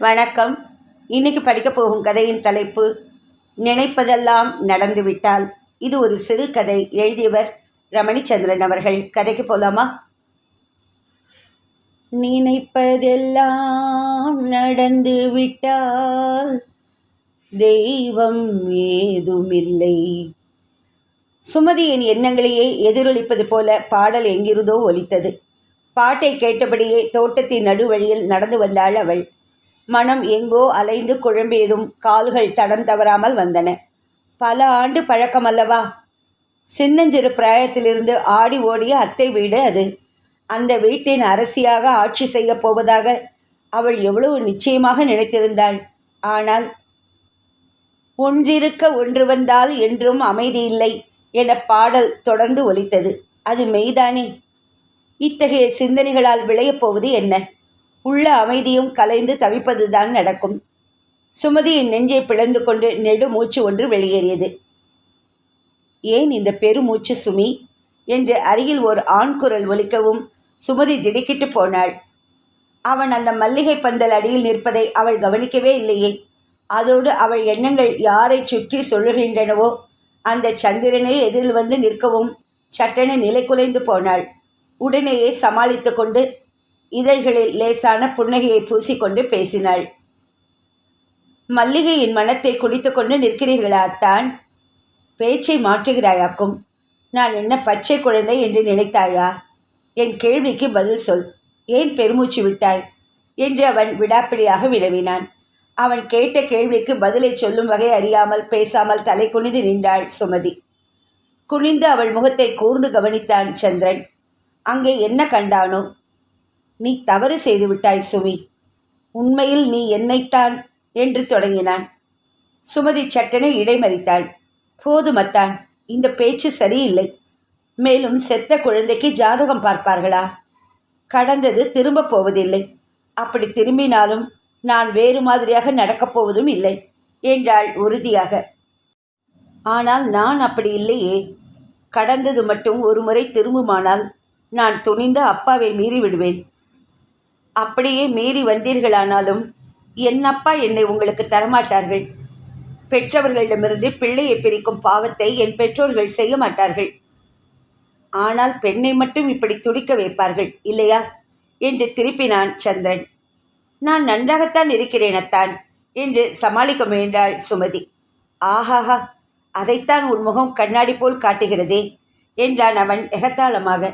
வணக்கம். இன்னைக்கு படிக்க போகும் கதையின் தலைப்பு நினைப்பதெல்லாம் நடந்துவிட்டால். இது ஒரு சிறு கதை. எழுதியவர் ரமணிச்சந்திரன் அவர்கள். கதைக்கு போலாமா? நினைப்பதெல்லாம் நடந்துவிட்டால் தெய்வம் ஏதுமில்லை. சுமதியின் எண்ணங்களையே எதிரொலிப்பது போல பாடல் எங்கிருந்தோ ஒலித்தது. பாட்டை கேட்டபடியே தோட்டத்தின் நடுவழியில் நடந்து வந்தாள் அவள். மனம் எங்கோ அலைந்து குழம்பியதும் கால்கள் தடம் தவறாமல் வந்தன. பல ஆண்டு பழக்கமல்லவா? சின்னஞ்சிறு பிராயத்திலிருந்து ஆடி ஓடிய அத்தை வீடு அது. அந்த வீட்டின் அரசியாக ஆட்சி செய்யப் போவதாக அவள் எவ்வளவு நிச்சயமாக நினைத்திருந்தாள். ஆனால் ஒன்றிருக்க ஒன்று வந்தால் என்றும் அமைதி இல்லை என பாடல் தொடர்ந்து ஒலித்தது. அது மெய்தானே? இத்தகைய சிந்தனைகளால் விளையப் போவது என்ன? உள்ள அமைதியும் கலைந்து தவிப்பதுதான் நடக்கும். சுமதியின் நெஞ்சை பிளந்து கொண்டு நெடு மூச்சு ஒன்று வெளியேறியது. ஏன் இந்த பெருமூச்சு சுமி என்று அருகில் ஒரு ஆண் குரல் ஒலிக்கவும் சுமதி திடுக்கிட்டு போனாள். அவன் அந்த மல்லிகை பந்தல் அடியில் நிற்பதை அவள் கவனிக்கவே இல்லையே. அதோடு அவள் எண்ணங்கள் யாரை சுற்றி சொல்லுகின்றனவோ அந்த சந்திரனே எதிரில் வந்து நிற்கவும் சட்டென நிலை குலைந்து போனாள். உடனேயே சமாளித்து கொண்டு இதழ்களில் லேசான புன்னகையை பூசிக்கொண்டு பேசினாள். மல்லிகையின் மனத்தை குடித்து கொண்டு நிற்கிறீர்களா அத்தான்? பேச்சை மாற்றுகிறாயாக்கும். நான் என்ன பச்சை குழந்தை என்று நினைத்தாயா? என் கேள்விக்கு பதில் சொல். ஏன் பெருமூச்சு விட்டாய்? என்று அவன் விடாப்பிடியாக வினவினான். அவன் கேட்ட கேள்விக்கு பதிலை சொல்லும் வகை அறியாமல் பேசாமல் தலை குனிந்து நின்றாள் சுமதி. குனிந்து அவள் முகத்தை கூர்ந்து கவனித்தான் சந்திரன். அங்கே என்ன கண்டானோ? நீ தவறு செய்துவிட்டாய் சுமி. உண்மையில் நீ என்னைத்தான் என்று தொடங்கினான். சுமதி சட்டனை இடைமறித்தாள். போதுமத்தான் இந்த பேச்சு சரியில்லை. மேலும் செத்த குழந்தைக்கு ஜாதகம் பார்ப்பார்களா? கடந்தது திரும்பப் போவதில்லை. அப்படி திரும்பினாலும் நான் வேறு மாதிரியாக நடக்கப் போவதும் இல்லை என்றாள் உறுதியாக. ஆனால் நான் அப்படி இல்லையே. கடந்தது மட்டும் ஒரு முறை திரும்புமானால் நான் துணிந்த அப்பாவை மீறி விடுவேன் அப்படியே மீறி வந்தீர்களானாலும் என் அப்பா என்னை உங்களுக்கு தரமாட்டார்கள். பெற்றவர்களிடமிருந்து பிள்ளையை பிரிக்கும் பாவத்தை என் பெற்றோர்கள் செய்ய மாட்டார்கள். ஆனால் பெண்ணை மட்டும் இப்படி துடிக்க வைப்பார்கள் இல்லையா? என்று திருப்பினான் சந்திரன். நான் நன்றாகத்தான் இருக்கிறேன் அத்தான் என்று சமாளிக்க முயன்றாள் சுமதி. ஆஹாஹா அதைத்தான் உன் முகம் கண்ணாடி போல் காட்டுகிறதே என்றான் அவன் எகத்தாளமாக.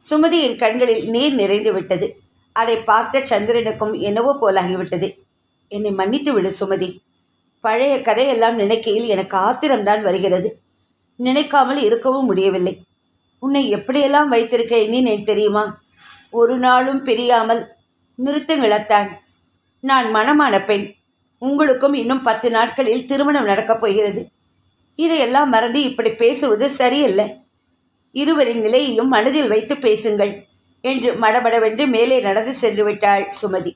சுமதியின் கண்களில் நீர் நிறைந்து விட்டது. அதை பார்த்த சந்திரனுக்கும் என்னவோ போலாகிவிட்டது. என்னை மன்னித்து விடு சுமதி. பழைய கதையெல்லாம் நினைக்கையில் எனக்கு ஆத்திரம்தான் வருகிறது. நினைக்காமல் இருக்கவும் முடியவில்லை. உன்னை எப்படியெல்லாம் வைத்திருக்க எனக்கு தெரியுமா? ஒரு நாளும் பிரியாமல் நிறுத்துங்களத்தான் நான் மனமான பெண். உங்களுக்கும் இன்னும் பத்து நாட்களில் திருமணம் நடக்கப் போகிறது. இதையெல்லாம் மறந்து இப்படி பேசுவது சரியில்லை. இருவரின் நிலையையும் மனதில் வைத்து பேசுங்கள். என்று மடமடவென்று மேலே நடந்து சென்று விட்டாள் சுமதி.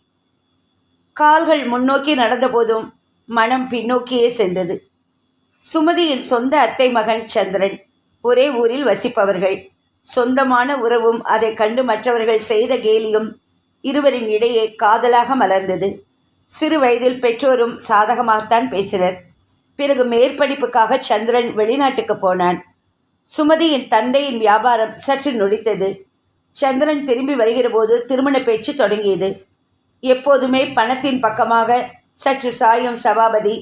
கால்கள் முன்னோக்கி நடந்தபோதும் மனம் பின்னோக்கியே சென்றது. சுமதியின் சொந்த அத்தை மகன் சந்திரன் ஒரே ஊரில் வசிப்பவர்கள். சொந்தமான உறவும் அதை கண்டு மற்றவர்கள் செய்த கேலியும் இருவரின் இடையே காதலாக மலர்ந்தது. சிறு வயதில் பெற்றோரும் சாதகமாகத்தான் பேசினர். பிறகு மேற்படிப்புக்காக சந்திரன் வெளிநாட்டுக்கு போனான். சுமதியின் தந்தையின் வியாபாரம் சற்று நொடித்தது. சந்திரன் திரும்பி வருகிற போது திருமண பேச்சு தொடங்கியது. எப்போதுமே பணத்தின் பக்கமாக சற்று சாயும் சபாபதி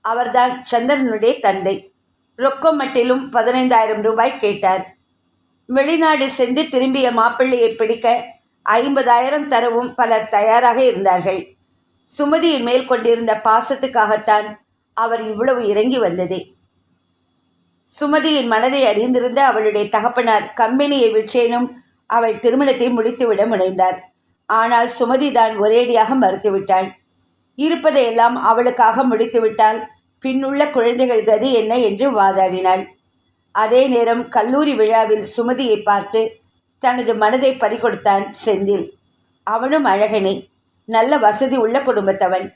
அவர்தான் சந்திரனுடைய தந்தை. ரொக்கம் மட்டிலும் பதினைந்தாயிரம் ரூபாய் கேட்டார். வெளிநாடு சென்று திரும்பிய மாப்பிள்ளையை பிடிக்க ஐம்பதாயிரம் தரவும் பலர் தயாராக இருந்தார்கள். சுமதியின் மேல் கொண்டிருந்த பாசத்துக்காகத்தான் அவர் இவ்வளவு இறங்கி வந்ததே. சுமதியின் மனதை அறிந்திருந்த அவளுடைய தகப்பனார் கம்பெனியை விற்றேனும் அவள் திருமணத்தை முடித்துவிட முனைந்தார். ஆனால் சுமதி தான் ஒரேடியாக மறுத்துவிட்டாள். இருப்பதையெல்லாம் அவளுக்காக முடித்துவிட்டால் பின்னுள்ள குழந்தைகள் கதி என்ன என்று வாதாடினாள். அதே நேரம் கல்லூரி விழாவில் சுமதியை பார்த்து தனது மனதை பறிகொடுத்தான் செந்தில். அவனும் அழகனே. நல்ல வசதி உள்ள குடும்பத்தவன்.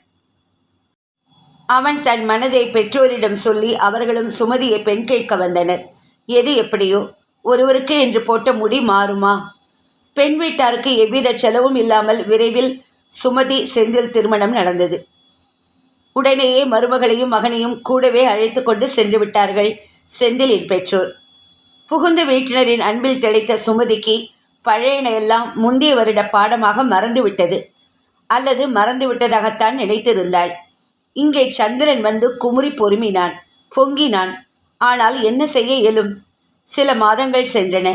அவன் தன் மனதை பெற்றோரிடம் சொல்லி அவர்களும் சுமதியை பெண் கேட்க வந்தனர். எது எப்படியோ ஒருவருக்கு என்று போட்ட முடி மாறுமா? பெண் வீட்டாருக்கு எவ்வித செலவும் இல்லாமல் விரைவில் சுமதி செந்தில் திருமணம் நடந்தது. உடனேயே மருமகளையும் மகனையும் கூடவே அழைத்து கொண்டு சென்று விட்டார்கள் செந்திலின் பெற்றோர். புகுந்த வீட்டினரின் அன்பில் திளைத்த சுமதிக்கு பழையன எல்லாம் முந்தைய வருட பாடமாக மறந்துவிட்டது. அல்லது மறந்துவிட்டதாகத்தான் நினைத்திருந்தாள். இங்கே சந்திரன் வந்து குமுறி பொறுமினான் பொங்கினான். ஆனால் என்ன செய்ய இயலும்? சில மாதங்கள் சென்றன.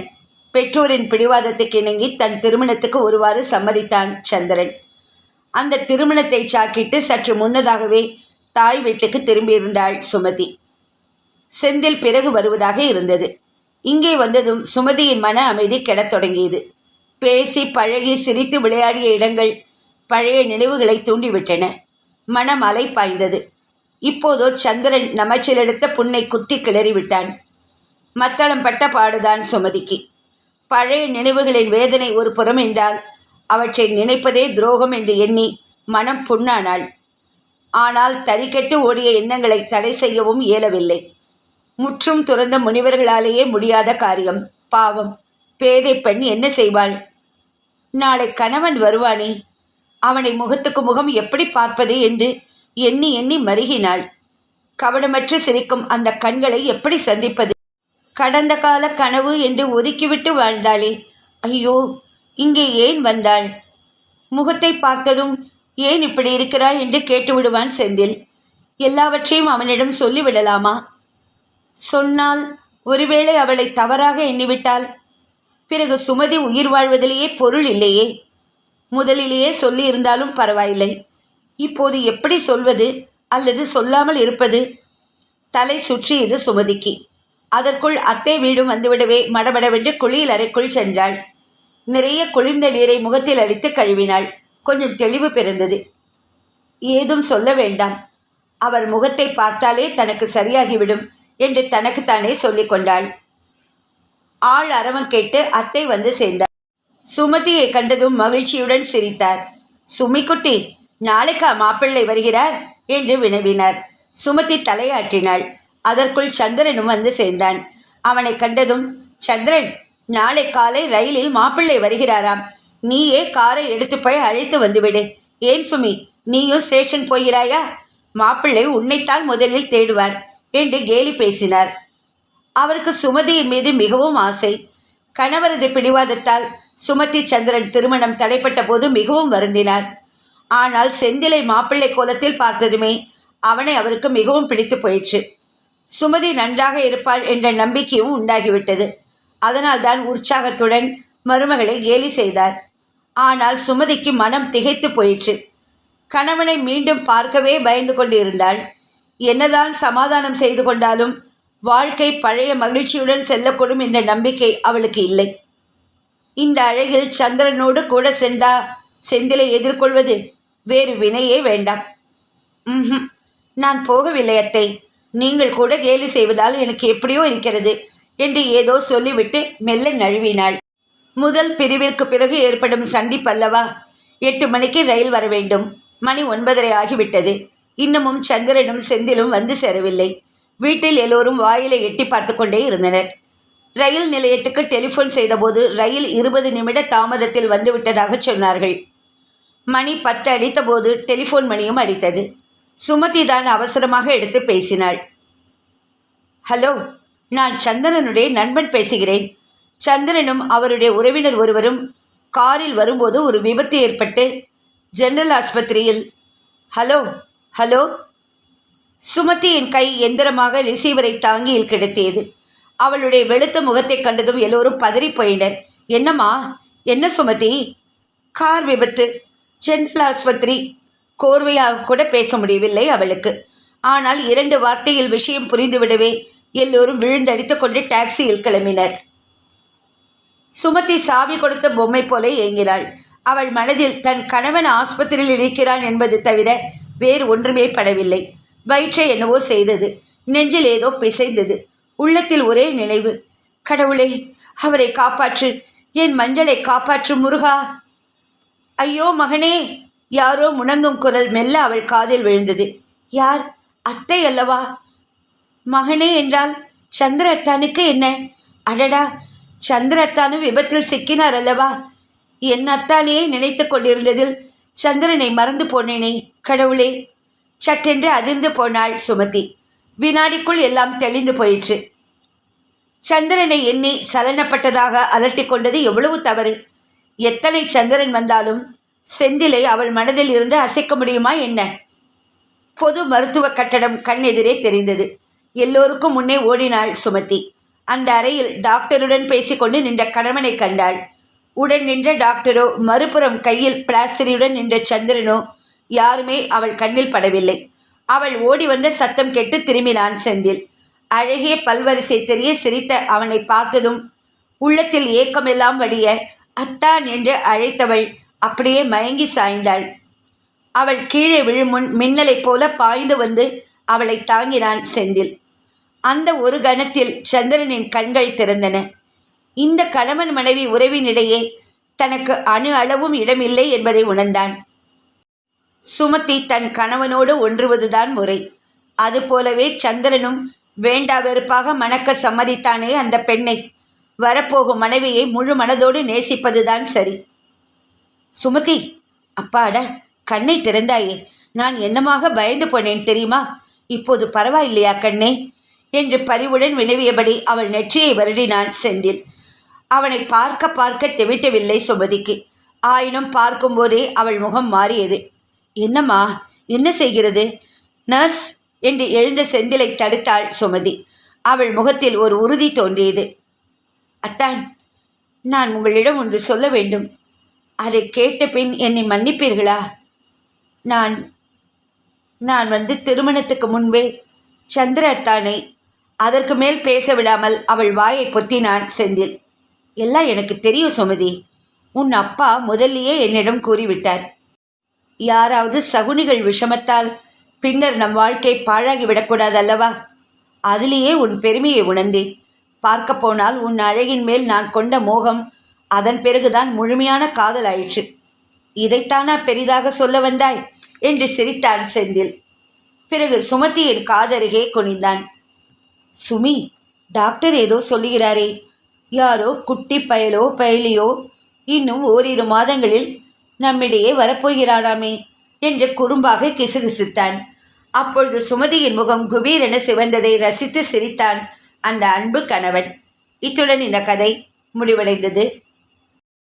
பெற்றோரின் பிடிவாதத்துக்கு இணங்கி தன் திருமணத்துக்கு ஒருவாறு சம்மதித்தான் சந்திரன். அந்த திருமணத்தை சாக்கிட்டு சற்று முன்னதாகவே தாய் வீட்டுக்கு திரும்பியிருந்தாள் சுமதி. செந்தில் பிறகு வருவதாக இருந்தது. இங்கே வந்ததும் சுமதியின் மன அமைதி கெடத் தொடங்கியது. பேசி பழகி சிரித்து விளையாடிய இடங்கள் பழைய நினைவுகளை தூண்டிவிட்டன. மனம் அலை பாய்ந்தது இப்போதோ சந்திரன் நமச்சிலெடுத்த புண்ணை குத்தி கிளறிவிட்டான். மத்தளம் பட்ட பாடுதான் சுமதிக்கு. பழைய நினைவுகளின் வேதனை ஒரு புறம் என்றால் அவற்றை நினைப்பதே துரோகம் என்று எண்ணி மனம் புண்ணானாள். ஆனால் தறிக்கெட்டு ஓடிய எண்ணங்களை தடை செய்யவும் இயலவில்லை. முற்றும் துறந்த முனிவர்களாலேயே முடியாத காரியம். பாவம். பேதை பெண் என்ன செய்வாள்? நாளை கணவன் வருவானே? அவனை முகத்துக்கு முகம் எப்படி பார்ப்பது என்று எண்ணி எண்ணி மருகினாள். கவனமற்று சிரிக்கும் அந்த கண்களை எப்படி சந்திப்பது? கடந்த கால கனவு என்று ஒதுக்கிவிட்டு வாழ்ந்தாளே. ஐயோ இங்கே ஏன் வந்தாள்? முகத்தை பார்த்ததும் ஏன் இப்படி இருக்கிறாய் என்று கேட்டுவிடுவான் செந்தில். எல்லாவற்றையும் அவனிடம் சொல்லிவிடலாமா? சொன்னால் ஒருவேளை அவளை தவறாக எண்ணிவிட்டால்? பிறகு சுமதி உயிர் வாழ்வதிலேயே பொருள் இல்லையே? முதலிலேயே சொல்லியிருந்தாலும் பரவாயில்லை. இப்போது எப்படி சொல்வது அல்லது சொல்லாமல் இருப்பது? தலை சுற்றியது சுமதிக்கு. அதற்குள் அத்தை வீடும் வந்துவிடவே மடமடவென்று குளியல் அறைக்குள் சென்றாள். நிறைய குளிர்ந்த நீரை முகத்தில் அடித்து கழுவினாள். கொஞ்சம் தெளிவு பிறந்தது. ஏதும் சொல்ல வேண்டாம். அவர் முகத்தை பார்த்தாலே தனக்கு சரியாகிவிடும் என்று தனக்குத்தானே சொல்லிக் கொண்டாள். ஆள் அரவம் கேட்டு அத்தை வந்து சேர்ந்தார் சுமதியை கண்டதும் மகிழ்ச்சியுடன் சிரித்தார். சுமிக்குட்டி நாளைக்கா மாப்பிள்ளை வருகிறார்? என்று வினவினார். சுமதி தலையாட்டினாள். அதற்குள் சந்திரனும் வந்து சேர்ந்தான். அவனை கண்டதும் சந்திரன் நாளை காலை ரயிலில் மாப்பிள்ளை வருகிறாராம். நீயே காரை எடுத்து போய் அழைத்து வந்துவிடு. ஏன் சுமி நீயும் ஸ்டேஷன் போகிறாயா? மாப்பிள்ளை உன்னைத்தான் முதலில் தேடுவார் என்று கேலி பேசினார். அவருக்கு சுமதியின் மீது மிகவும் ஆசை. கணவரது பிடிவாதத்தால் சுமதி சந்திரன் திருமணம் தடைப்பட்ட போது மிகவும் வருந்தினார். ஆனால் செந்திலை மாப்பிள்ளை கோலத்தில் பார்த்ததுமே அவனை அவருக்கு மிகவும் பிடித்து போயிற்று. சுமதி நன்றாக இருப்பாள் என்ற நம்பிக்கையும் உண்டாகிவிட்டது. அதனால்தான் உற்சாகத்துடன் மருமகளை கேலி செய்தார். ஆனால் சுமதிக்கு மனம் திகைத்து போயிற்று. கணவனை மீண்டும் பார்க்கவே பயந்து கொண்டிருந்தாள். என்னதான் சமாதானம் செய்து கொண்டாலும் வாழ்க்கை பழைய மகிழ்ச்சியுடன் செல்லக்கூடும் என்ற நம்பிக்கை அவளுக்கு இல்லை. இந்த அழகில் சந்திரனோடு கூட சென்றா செந்திலை எதிர்கொள்வது வேறு வினையே வேண்டாம். ம்ஹும். நான் போகவில்லை அத்தை. நீங்கள் கூட கேலி செய்வதால் எனக்கு எப்படியோ இருக்கிறது என்று ஏதோ சொல்லிவிட்டு மெல்ல நழுவினாள். முதல் பிரிவிற்கு பிறகு ஏற்படும் சந்திப்பல்லவா எட்டு மணிக்கு ரயில் வர வேண்டும். மணி ஒன்பதரை ஆகிவிட்டது. இன்னமும் சந்திரனும் செந்திலும் வந்து சேரவில்லை. வீட்டில் எல்லோரும் வாயிலை எட்டி பார்த்து கொண்டே இருந்தனர். ரயில் நிலையத்துக்கு டெலிஃபோன் செய்தபோது ரயில் இருபது நிமிட தாமதத்தில் வந்துவிட்டதாக சொன்னார்கள். மணி பத்து அடித்தபோது டெலிஃபோன் மணியும் அடித்தது. சுமதி தான் அவசரமாக எடுத்து பேசினாள். ஹலோ நான் சந்திரனுடைய நண்பன் பேசுகிறேன். சந்திரனும் அவருடைய உறவினர் ஒருவரும் காரில் வரும்போது ஒரு விபத்து ஏற்பட்டு ஜெனரல் ஆஸ்பத்திரியில் ஹலோ ஹலோ? சுமதியின் கை எந்திரமாக ரிசீவரை தாங்கியில் கிடத்தியது. அவளுடைய வெளுத்த முகத்தை கண்டதும் எல்லோரும் பதறி போயினர் என்னம்மா என்ன சுமதி? கார் விபத்து. ஜெனரல் ஆஸ்பத்திரி கோர்வையாக கூட பேச முடியவில்லை அவளுக்கு. ஆனால் இரண்டு வார்த்தையில் விஷயம் புரிந்துவிடவே எல்லோரும் விழுந்தடித்து கொண்டு டாக்ஸியில் கிளம்பினர். சுமதி சாவி கொடுத்த பொம்மை போல ஏங்கினாள். அவள் மனதில் தன் கணவன் ஆஸ்பத்திரியில் இருக்கிறான் என்பது தவிர வேறு ஒன்றுமே படவில்லை. வயிற்றை என்னவோ செய்தது. நெஞ்சில் ஏதோ பிசைந்தது. உள்ளத்தில் ஒரே நினைவு. கடவுளே அவரை காப்பாற்று. என் மஞ்சளை காப்பாற்று முருகா. ஐயோ மகனே! யாரோ முணங்கும் குரல் மெல்ல அவள் காதில் விழுந்தது. யார்? அத்தை அல்லவா? மகனே என்றால் சந்திரத்தானுக்கு என்ன? அடடா! சந்திரத்தானும் விபத்தில் சிக்கினார் அல்லவா? என் அத்தானையே நினைத்து கொண்டிருந்ததில் சந்திரனை மறந்து போனேனே கடவுளே! சட்டென்று அதிர்ந்து போனாள் சுமதி. வினாடிக்குள் எல்லாம் தெளிந்து போயிற்று. சந்திரனை எண்ணி சலனப்பட்டதாக அலட்டிக் கொண்டது எவ்வளவு தவறு. எத்தனை சந்திரன் வந்தாலும் செந்திலை அவள் மனதில் இருந்து அசைக்க முடியுமா என்ன? பொது மருத்துவ கட்டடம் கண்ணெதிரே தெரிந்தது. எல்லோருக்கும் முன்னே ஓடினாள் சுமதி. அந்த அறையில் டாக்டருடன் பேசிக்கொண்டு நின்ற கணவனை கண்டாள். உடன் நின்ற டாக்டரோ மறுபுறம் கையில் பிளாஸ்டரியுடன் நின்ற சந்திரனோ யாருமே அவள் கண்ணில் படவில்லை. அவள் ஓடி வந்த சத்தம் கேட்டு திரும்பினான் செந்தில். அழகிய பல்வரிசை தெரிய சிரித்த அவனை பார்த்ததும் உள்ளத்தில் ஏக்கமெல்லாம் வடிய அத்தான் என்று அழைத்தவள் அப்படியே மயங்கி சாய்ந்தாள். அவள் கீழே விழுமுன் மின்னலைப் போல பாய்ந்து வந்து அவளை தாங்கினான் செந்தில். அந்த ஒரு கணத்தில் சந்திரனின் கண்கள் திறந்தன. இந்த கணவன் மனைவி உறவினிடையே தனக்கு அணு அளவும் இடமில்லை என்பதை உணர்ந்தான். சுமதி தன் கணவனோடு ஒன்றுவதுதான் முறை. அதுபோலவே சந்திரனும் வேண்டா வெறுப்பாக மணக்க சம்மதித்தானே அந்த பெண்ணை. வரப்போகும் மனைவியை முழு மனதோடு நேசிப்பதுதான் சரி. சுமதி அப்பாட கண்ணை திறந்தாயே. நான் என்னமாக பயந்து போனேன் தெரியுமா? இப்போது பரவாயில்லையா கண்ணே? என்று பரிவுடன் வினவியபடி அவள் நெற்றியை வருடினான் செந்தில். அவனை பார்க்க பார்க்க தெவிட்டவில்லை சுமதிக்கு. ஆயினும் பார்க்கும்போதே அவள் முகம் மாறியது. என்னம்மா என்ன செய்கிறது? நர்ஸ் என்று எழுந்த செந்திலை தடுத்தாள் சுமதி. அவள் முகத்தில் ஒரு உறுதி தோன்றியது. அத்தான் நான் உங்களிடம் ஒன்று சொல்ல வேண்டும். அதை கேட்ட பின் என்னை மன்னிப்பீர்களா? நான் நான் வந்து திருமணத்துக்கு முன்பே சந்திர அத்தானை அதற்கு மேல் பேச விடாமல் அவள் வாயை பொத்தினான் செந்தில். எல்லாம் எனக்கு தெரியும் சுமதி. உன் அப்பா முதல்லையே என்னிடம் கூறிவிட்டார். யாராவது சகுனிகள் விஷமத்தால் பின்னர் நம் வாழ்க்கை பாழாகிவிடக்கூடாது அல்லவா அதிலேயே உன் பெருமையை உணர்ந்தேன். பார்க்க போனால் உன் அழகின் மேல் நான் கொண்ட மோகம் அதன் பிறகுதான் முழுமையான காதல் ஆயிற்று இதைத்தானா பெரிதாக சொல்ல வந்தாய்? என்று சிரித்தான் செந்தில். பிறகு சுமதியின் காதருகே குனிந்தான். சுமி டாக்டர் ஏதோ சொல்லுகிறாரே. யாரோ குட்டி பயலோ பயலியோ இன்னும் ஓரிரு மாதங்களில் நம்மிடையே வரப்போகிறானாமே என்று குறும்பாக கிசுகிசுத்தான். அப்பொழுது சுமதியின் முகம் குபீரென சிவந்ததை ரசித்து சிரித்தான் அந்த அன்பு கணவன். இத்துடன் இந்த கதை முடிவடைந்தது.